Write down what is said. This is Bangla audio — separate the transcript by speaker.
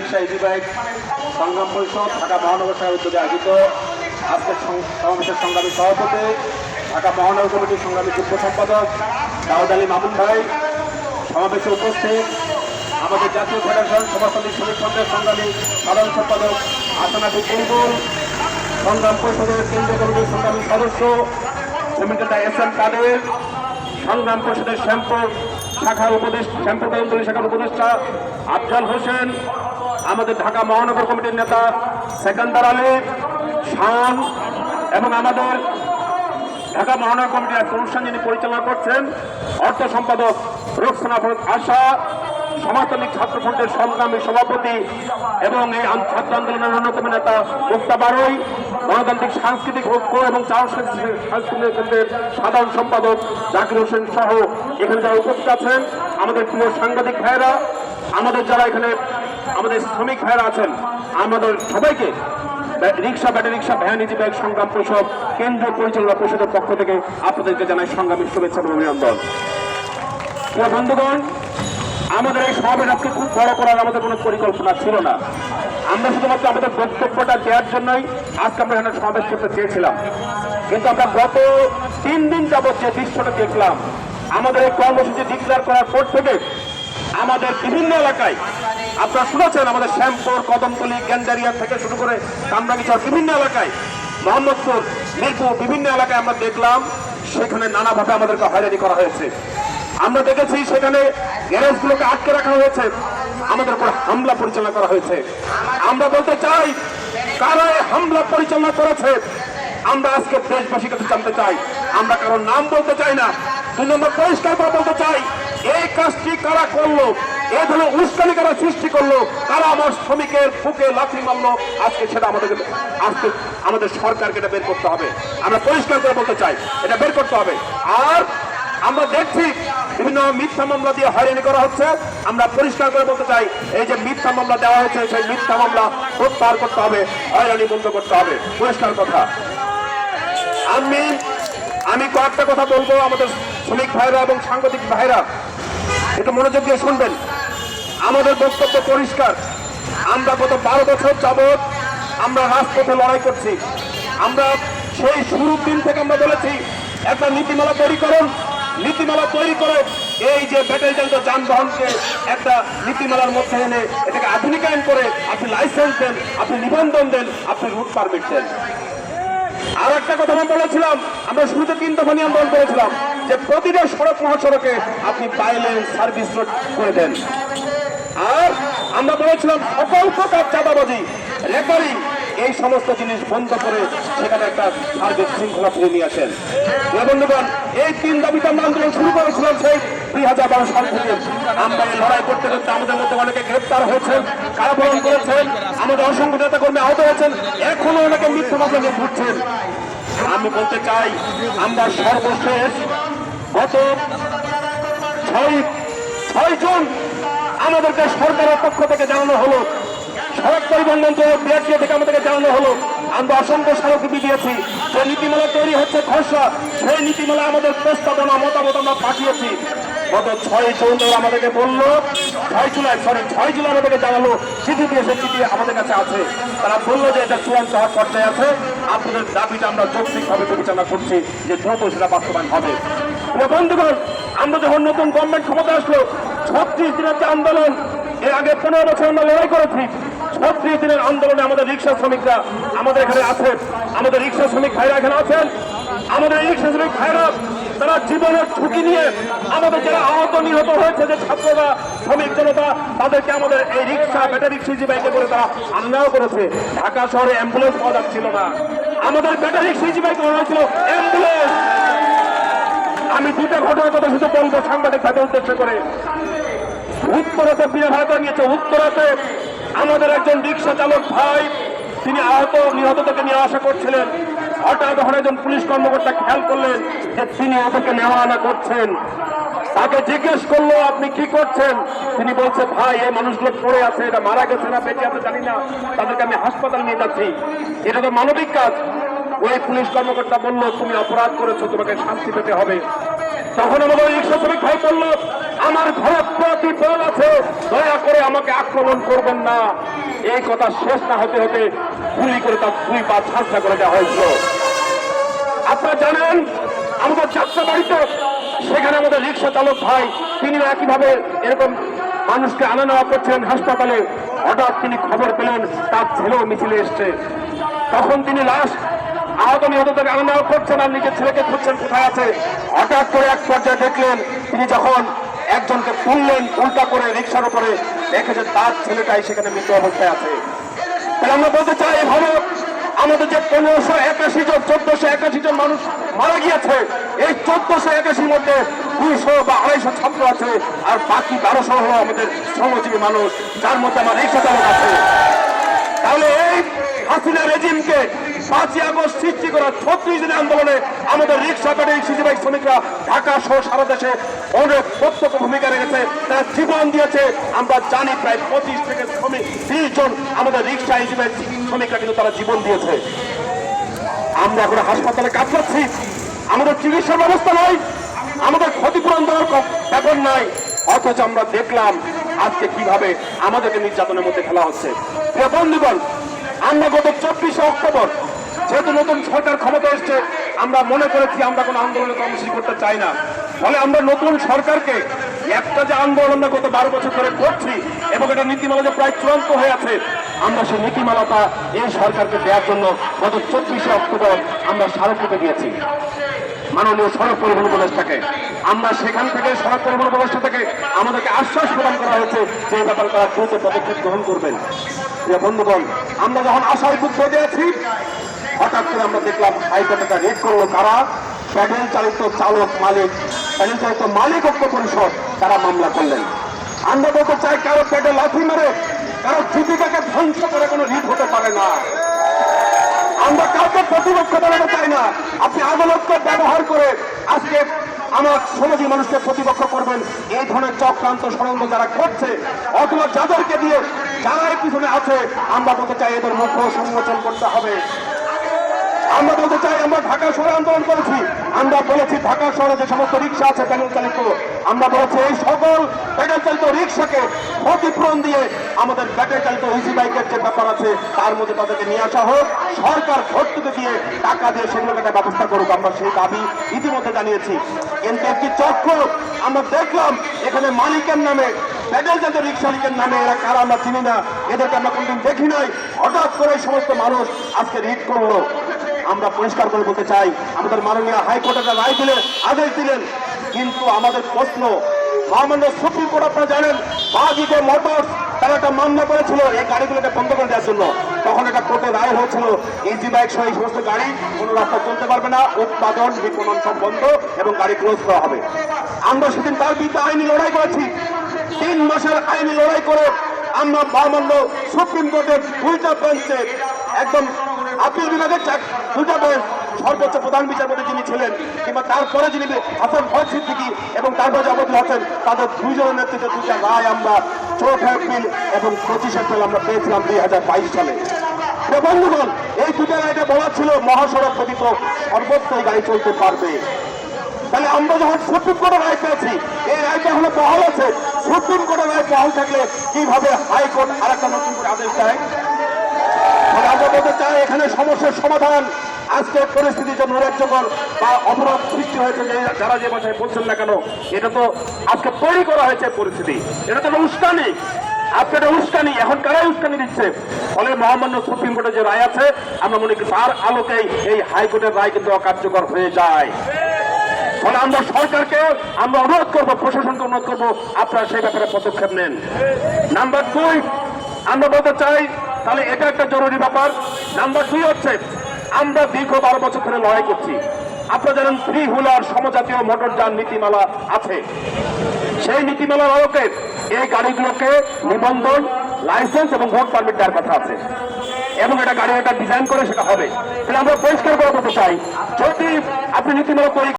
Speaker 1: ইজি বাইক সংগ্রাম পরিষদ, ঢাকা মহানগর শাখার উদ্যোগে আয়োজিত আজকের সমাবেশের সংগ্রামী সভাপতি, ঢাকা মহানগর কমিটির সংগ্রামী যুগ্ম সম্পাদক দাউদ আলী মামুন ভাই সমাবেশে উপস্থিত। আমাদের জাতীয় ফেডারেশন সমাজতান্ত্রিক শ্রমিক সংঘের সংগ্রামী সাধারণ সম্পাদক আসানাবি বুলবুল, সংগ্রাম পরিষদের কেন্দ্রীয় কমিটির সংগ্রামী সদস্য সেমিটার এস এম কাদের, সংগ্রাম পরিষদের শ্যামপুর শাখার উপদেশ শ্যামপুর শাখার উপদেষ্টা আফজাল হোসেন আমাদের ঢাকা মহানগর কমিটির নেতা সেকান্দার আলী শান এবং আমাদের ঢাকা মহানগর কমিটির এক অনুষ্ঠান যিনি পরিচালনা করছেন, অর্থ সম্পাদক রোকসানা আশা, সমাজতান্ত্রিক ছাত্র ফ্রন্টের সংগ্রামী সভাপতি এবং এই ছাত্র আন্দোলনের অন্যতম নেতা মুক্তা বারই, গণতান্ত্রিক সাংস্কৃতিক ঐক্য এবং সাংস্কৃতিক কেন্দ্রের সাধারণ সম্পাদক জাকির হোসেন সহ এখানে যারা উপস্থিত আছেন, আমাদের প্রিয় সাংবাদিক ভাইয়েরা, আমাদের যারা এখানে আমাদের শ্রমিক ভাইয়েরা আছেন, আমাদের সবাইকে rickshaw, battery rickshaw, van easy bag, সংগ্রাম পরিষদ কেন্দ্রীয় পরিচালনা পরিষদের পক্ষ থেকে আপনাদেরকে জানাই সংগ্রামী শুভেচ্ছা এবং অভিনন্দন। বন্ধুগণ, আমাদের এই সমাবেশ আজকে খুব বড় করার আমাদের কোনো পরিকল্পনা ছিল না। আমরা শুধুমাত্র আমাদের বক্তব্যটা দেওয়ার জন্যই আজকে আমরা এখানে সমাবেশ করতে চেয়েছিলাম। কিন্তু আমরা গত তিন দিন যাবৎ যে দৃশ্যটা দেখলাম, আমাদের এই কর্মসূচি ডিক্লেয়ার করার পর থেকে আমাদের বিভিন্ন এলাকায় আপনারা শুনেছেন আমাদের শ্যামপুর, কদমতলি গ্যান্ডারিয়া থেকে শুরু করে কামরাঙ্গিচর বিভিন্ন এলাকায়, মোহাম্মদপুর, মিরপুর বিভিন্ন এলাকায় আমরা দেখলাম, সেখানে নানাভাবে আমাদেরকে হয়রানি করা হয়েছে। আমরা দেখেছি সেখানে গ্যারেজগুলোকে আটকে রাখা হয়েছে, আমাদের উপর হামলা পরিচালনা করা হয়েছে। আমরা বলতে চাই, কারা হামলা পরিচালনা করেছে? আমরা আজকে দেশবাসীর কাছে জানতে চাই, আমরা কারোর নাম বলতে চাই না। দুই নম্বর পরিষ্কার করে বলতে চাই, এই কাজটি কারা করল? এই ধরনের উস্কানি কারা সৃষ্টি করল? তারা আমার শ্রমিকের বুকে লাথি মারলো? আজকে সেটা আমাদেরকে আজকে আমাদের সরকারকে এটা বের করতে হবে। আমরা পরিষ্কার করে বলতে চাই, এটা বের করতে হবে। আর আমরা দেখছি বিভিন্ন মিথ্যা মামলা দিয়ে হয়রানি করা হচ্ছে। আমরা পরিষ্কার করে বলতে চাই, এই যে মিথ্যা মামলা দেওয়া হয়েছে, সেই মিথ্যা মামলা প্রত্যাহার করতে হবে, হয়রানি বন্ধ করতে হবে। পরিষ্কার কথা। আমি আমি কয়েকটা কথা বলব আমাদের শ্রমিক ভাইরা এবং সাংবাদিক ভাইরা। একটু মনোযোগ দিয়ে শুনবেন। আমাদের বক্তব্য পরিষ্কার। আমরা গত বারো বছর যাবৎ আমরা রাজপথে লড়াই করছি। আমরা সেই শুরুর দিন থেকে আমরা বলেছি, একটা নীতিমালা তৈরি করুন, নীতিমালা তৈরি করে এই যে ব্যাটারি চালিত যানবাহনকে একটা নীতিমালার মধ্যে এনে এটাকে আধুনিকায়ন করে আপনি লাইসেন্স দেন, আপনি নিবন্ধন দেন, আপনি রুট পারমিট দেন। আর একটা কথা আমরা বলেছিলাম, আমরা শুরুতে তিন দফা নিয়ে আন্দোলন করেছিলাম যে প্রতিটা সড়ক মহাসড়কে আপনি বাইলেন সার্ভিস রোড করে দেন। আর আমরা বলেছিলাম সকল প্রকার চাঁদাবাজি রেপারিং এই সমস্ত জিনিস বন্ধ করে সেখানে একটা সার্বিক শৃঙ্খলা ফিরে নিয়ে আসেন। বন্ধুগণ, এই তিন দাবিতে আমরা আন্দোলন শুরু করেছিলাম সেই দুই হাজার বারো সাল থেকে। আমরা এই লড়াই করতে করতে আমাদের মধ্যে অনেকে গ্রেপ্তার হয়েছেন, কারাবরণ করেছেন, আমাদের অসংখ্য নেতা কর্মী আহত হয়েছেন, এখনও অনেকে মৃত্যু নিয়ে ঘুরছেন। আমি বলতে চাই, আমরা সর্বশেষ গত ছয় ছয় জন আমাদেরকে সরকারের পক্ষ থেকে জানানো হলো। সড়ক পরিবহন বিআরটিএ থেকে আমাদেরকে জানানো হলো। আমরা অসংখ্য স্মারকলিপি দিয়েছি। যে নীতিমালা তৈরি হচ্ছে খসড়া, সেই নীতিমালা আমাদের প্রস্তাবনা, মতামত আমরা পাঠিয়েছি। গত ছয় জুন আমাদেরকে বলল, ছয় জুলাই সরি ছয় জুলাই আমাদেরকে জানালো, চিঠি দিয়েছে চিঠি আমাদের কাছে আছে। তারা বলল যে এটা চূড়ান্ত হওয়ার পর্যায়ে আছে। আপনাদের দাবিটা আমরা যৌক্তিকভাবে বিবেচনা করছি যে দ্রুত সেটা বাস্তবায়ন হবে। বন্ধুগণ, আমরা যখন নতুন গভর্নমেন্ট ক্ষমতা আসলো ছত্রিশ দিনের যে আন্দোলন, এর আগে পনেরো বছর আমরা লড়াই করেছি। ছত্রিশ দিনের আন্দোলনে আমাদের রিক্সা শ্রমিকরা আমাদের এখানে আছে আমাদের রিক্সা শ্রমিক ভাইরা এখানে আছেন। আমাদের রিক্সা শ্রমিক ভাইরা, তারা জীবনের ঝুঁকি নিয়ে আমাদের যারা আহত নিহত হয়েছে, যে ছাত্ররা, শ্রমিক জনতা, তাদেরকে আমাদের এই রিক্সা, ব্যাটারি সিজি বাইকে করে তারা আন্নাও করেছে। ঢাকা শহরে অ্যাম্বুলেন্স পাওয়া যাচ্ছিল না। আমাদের ব্যাটারি সিজি বাইকে হয়েছিল, অ্যাম্বুলেন্স! আমি দুটো ঘটনার কথা শুধু বলব সাংবাদিক ভাইদের উদ্দেশ্য করে। উত্তরাতে বিনা নিয়েছে। উত্তরাতে আমাদের একজন রিক্সা চালক ভাই, তিনি আহত, নিহত থেকে নিয়ে আসা করছিলেন। হঠাৎ যখন একজন পুলিশ কর্মকর্তা খেয়াল করলেন যে তিনি ওদেরকে নেওয়া আনা করছেন। তাকে জিজ্ঞেস করল, আপনি কি করছেন? তিনি বলছে, ভাই, এই মানুষগুলো পড়ে আছে এটা মারা গেছে না বেঁচে আছে, জানি না। তাদেরকে আমি হাসপাতাল নিয়ে যাচ্ছি। এটা তো মানবিক কাজ। ওই পুলিশ কর্মকর্তা বলল, তুমি অপরাধ করেছ, তোমাকে শান্তি পেতে হবে। তখন আমাদের রিক্সা শ্রমিক ভাই বলল আমার ঘরে প্রতিফল আছে, দয়া করে আমাকে আক্রমণ করবেন না। এই কথা শেষ না হতে হতে গুলি করে তার দুই পা ঝাঁসা করে দেওয়া হয়েছিল। আপনারা জানেন, আমাদের যাত্রা বাড়িতে সেখানে আমাদের রিক্সা চালক ভাই তিনি একইভাবে এরকম মানুষকে আনা নেওয়া করছিলেন হাসপাতালে। হঠাৎ তিনি খবর পেলেন, তার ছেলেও মিছিলে এসছে। তখন তিনি লাশ আহত নিহতদের আনা নেওয়া করছেন আর নিজের ছেলেকে খুঁজছেন কোথায় আছে। হঠাৎ করে এক পর্যায়ে দেখলেন, তিনি যখন একজনকে তুললেন, উল্টা করে রিক্সার উপরে দেখেছেন তার ছেলেটাই সেখানে মৃত অবস্থায় আছে। তাহলে আমরা বলতে চাই এভাবে আমাদের যে পনেরোশো একাশি জন, চোদ্দশো একাশি জন মানুষ মারা গিয়েছে, এই চোদ্দশো একাশির মধ্যে দুইশো বা আড়াইশো ছাত্র আছে, আর বাকি বারোশো হলো আমাদের শ্রমজীবী মানুষ, যার মধ্যে আমার রিক্সা চালক আছে। তাহলে এই হাসিনা রেজিমকে পাঁচই আগস্ট সৃষ্টি করা ছত্রিশ দিনের আন্দোলনে আমাদের রিক্সা ব্যাটারি সিজিবাই শ্রমিকরা ঢাকা সহ সারা দেশে অনেক প্রত্যক্ষ ভূমিকা রেখেছে, তারা জীবন দিয়েছে। আমরা জানি প্রায় পঁচিশ থেকে শ্রমিক, তিরিশ জন আমাদের রিক্সা হিসেবে শ্রমিকরা কিন্তু তারা জীবন দিয়েছে। আমরা এখন হাসপাতালে কাজ করছি আমাদের চিকিৎসার ব্যবস্থা নাই, আমাদের ক্ষতিপূরণ দেওয়ার ব্যাপার নাই। অথচ আমরা দেখলাম আজকে কীভাবে আমাদেরকে নির্যাতনের মধ্যে ফেলা হচ্ছে। বন্ধুগণ, আমরা গত চব্বিশে অক্টোবর যেহেতু নতুন সরকার ক্ষমতা এসছে, আমরা মনে করেছি আমরা কোনো আন্দোলনে কর্মসূচি করতে চাই না। ফলে আমরা নতুন সরকারকে একটা যে আন্দোলন আমরা গত বারো বছর ধরে করছি এবং এটা নীতিমালা যে প্রায় চূড়ান্ত হয়ে আছে, আমরা সেই নীতিমালাটা এই সরকারকে দেওয়ার জন্য গত চব্বিশে অক্টোবর আমরা স্মারকলিপি দিয়েছি। মাননীয় সড়ক পরিবহন উপদেষ্টাকে। আমরা সেখান থেকে সড়ক পরিবহন উপদেষ্টা থেকে আমাদেরকে আশ্বাস প্রদান করা হয়েছে যে ব্যাপারে তারা দ্রুত পদক্ষেপ গ্রহণ করবেন। বন্ধুগণ, আমরা যখন আশায় বুদ্ধ দিয়েছি হঠাৎ করে আমরা দেখলাম হাইকোর্ট একটা রেড করল কারা? প্যাডেল চালিত চালক মালিক, প্যাডেল চালিত মালিক ঐক্য পরিষদ, তারা মামলা করলেন। আমরা বলতে চাই, কারও পেটে লাথি মেরে, কারও জীবিকাকে ধ্বংস করে কোনো রিট হতে পারে না। আমরা কাউকে প্রতিপক্ষ বানাতে চাই না। আপনি আদালতকে ব্যবহার করে আজকে আমার সমাজী মানুষকে প্রতিপক্ষ করবেন। এই ধরনের চক্রান্ত ষড়যন্ত্র যারা করছে, অথবা যাদেরকে দিয়ে যারা পিছনে আছে, আমরা বলতে চাই, এদের মুখ সংগঠন করতে হবে। আমরা বলতে চাই, আমরা ঢাকা শহরে আন্দোলন করেছি। আমরা বলেছি, ঢাকা শহরে যে সমস্ত রিক্সা আছে প্যানেল চালিত আমরা বলেছি, এই সকল প্যানেল চালিত রিক্সাকে ক্ষতিপূরণ দিয়ে আমাদের ব্যাটারি চালিত ইজি বাইকের যে ব্যাপার আছে, তার মধ্যে তাদেরকে নিয়ে আসা হোক। সরকার ভর্তুকি দিয়ে টাকা দিয়ে সেগুলোকে একটা ব্যবস্থা করুক, আমরা সেই দাবি ইতিমধ্যে জানিয়েছি। কিন্তু একটি চক্র আমরা দেখলাম, এখানে মালিকের নামে প্যাডেল চালিত রিক্সা মালিকের নামে এরা কারা, আমরা চিনি না। এদেরকে আমরা কোনদিন দেখি নাই। হঠাৎ করে সমস্ত মানুষ আজকে রিট করল। আমরা পরিষ্কার করে বলতে চাই, আমাদের মাননীয় হাইকোর্টের রায় দিলেন আদেশ দিলেন। কিন্তু আমাদের প্রশ্ন মহামান্য সুপ্রিম কোর্ট আপনারা জানেন বাজিকে মোটরস তারা একটা মামলা করেছিল, এই গাড়িগুলোকে বন্ধ করে দেওয়ার জন্য। তখন একটা কোর্টে রায় হয়েছিল, ইজি বাইক সহ এই সমস্ত গাড়ি কোনো রাস্তা চলতে পারবে না, উৎপাদন, বিপণন সব বন্ধ এবং গাড়ি ক্লোজ করা হবে। আমরা সেদিন তার বিরুদ্ধে আইনি লড়াই করেছি। তিন মাসের আইনি লড়াই করে আমরা মহামান্য সুপ্রিম কোর্টের দুইটা বেঞ্চে একদম বিভাগের চাক- দুটা বেঞ্চ সর্বোচ্চ প্রধান বিচারপতি যিনি ছিলেন, কিংবা তারপরে যিনি হাসান ফয় সিদ্দিকি এবং তারপরে জগদুল হোসেন তাদের দুইজনের নেতৃত্বে দুটা রায় আমরা চৌঠা এপ্রিল এবং পঁচিশ এপ্রিল আমরা পেয়েছিলাম দুই হাজার বাইশ সালে। বন্ধুগণ, এই দুটা রায়টা বলা ছিল মহাসড়ক ব্যতীত সর্বত্র এই গাড়ি চলতে পারবে। তাহলে আমরা যখন সুপ্রিম কোর্টের রায় পেয়েছি, এই রায়টা হলো বহাল আছে। সুপ্রিম কোর্টের রায় বহাল থাকলে কীভাবে হাইকোর্ট আর একটা নতুন করে আদেশ দেয়? আমরা বলতে চাই, এখানে সমস্যার সমাধান। আজকের পরিস্থিতি যে নৈরাজ্যকর বা অপরাধ সৃষ্টি হয়েছে, যে যারা যে ভাষায় বলছেন না কেন, এটা তো আজকে তৈরি করা হয়েছে পরিস্থিতি। এটা তো উস্কানি। আজকে এটা উস্কানি। এখন কারাই উস্কানি দিচ্ছে? ফলে মহামান্য সুপ্রিম কোর্টের যে রায় আছে, আমরা মনে করি তার আলোকেই এই হাইকোর্টের রায় কিন্তু অকার্যকর হয়ে যায়। ফলে আমরা সরকারকে, আমরা অনুরোধ করব, প্রশাসনকে অনুরোধ করব, আপনারা সেই ব্যাপারে পদক্ষেপ নেন। নাম্বার দুই, আমরা বলতে চাই তাহলে এটা একটা জরুরি ব্যাপার। নাম্বার দুই হচ্ছে, আমরা দীর্ঘ বারো বছর ধরে লড়াই করছি। আপনারা জানেন থ্রি হুলার সমজাতীয় মোটরযান নীতিমালা আছে। সেই নীতিমালার আলোকে এই গাড়িগুলোকে নিবন্ধন, লাইসেন্স এবং ভোট পারমিট দেওয়ার কথা আছে। এবং এটা গাড়ি একটা ডিজাইন করে সেটা হবে। তাহলে আমরা পরিষ্কার করে বলতে চাই, যদি আপনি নীতিমালা তৈরি